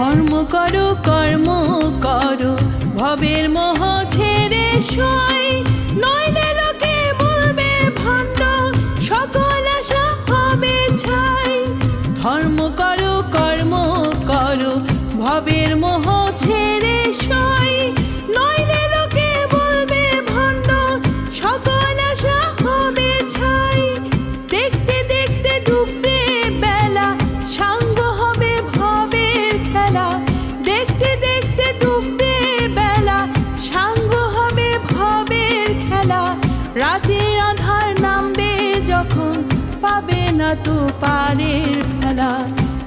ধর্ম করো কর্ম করো। ভবের মহ ছেড়ে সয় ঘাটে আধার নামবে যখন পাবে না তো পারের খেলা।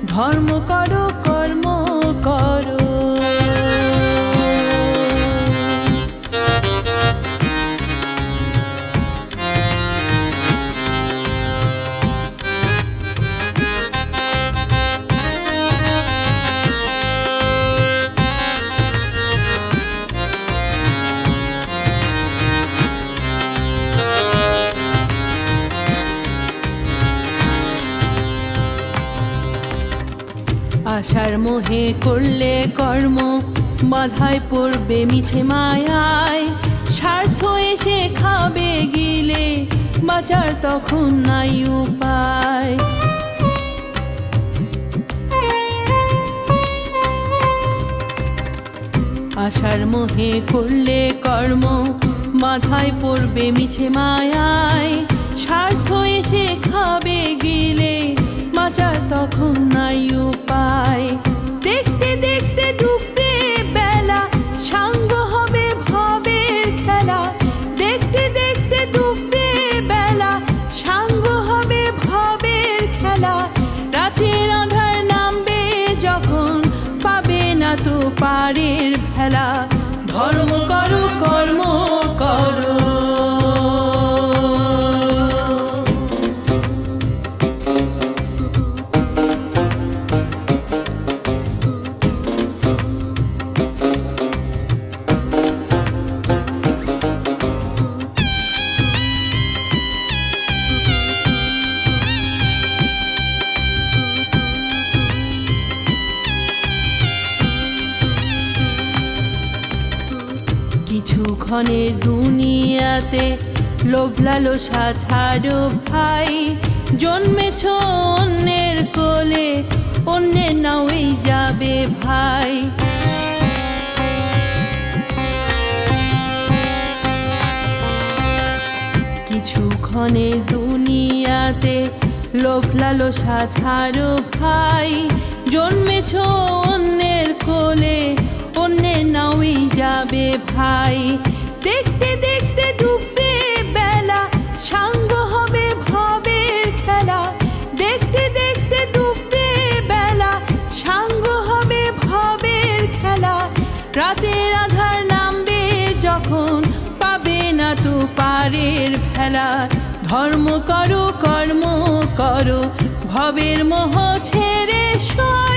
ধর্ম করো কর্ম করো। আশার মোহে করলে কর্ম, বাধায় পড়বে মিছে মায়ায়। স্বার্থ এসে খাবে গিলে, বাঁচার তখন নাই উপায়। আশার মোহে করলে কর্ম মাথায় পড়বে মিছে মায়ায়। স্বার্থ এসে খাবে গিলে বাঁচার তখন নাই উপায় দেখতে দেখতে ডুববে বেলা, সাঙ্গ হবে ভবের খেলা। দেখতে দেখতে ডুববে বেলা, সাঙ্গ হবে ভবের খেলা। রাতের আধার নামবে যখন পাবে না তো পারের ভেলা। ধর্ম করো করো। কিছুক্ষণের দুনিয়াতে লোভ লালসা ছাড়ো ভাই। জন্মেছ অন্যের কোলে, অন্যের নাওই যাবে ভাই। কিছুক্ষণের দুনিয়াতে লোভ লালসা ছাড়ো ভাই। জন্মেছ অন্যের কোলে যাবে ভাই। দেখতে দেখতে ডুববে বেলা, সাঙ্গ হবে ভবের খেলা। দেখতে দেখতে ডুববে বেলা, সাঙ্গ হবে ভবের খেলা। রাতের আধার নামবে যখন, পাবে না তো পারের ভেলা। ধর্ম করো, কর্ম করো, ভবের মোহ ছেড়ে সর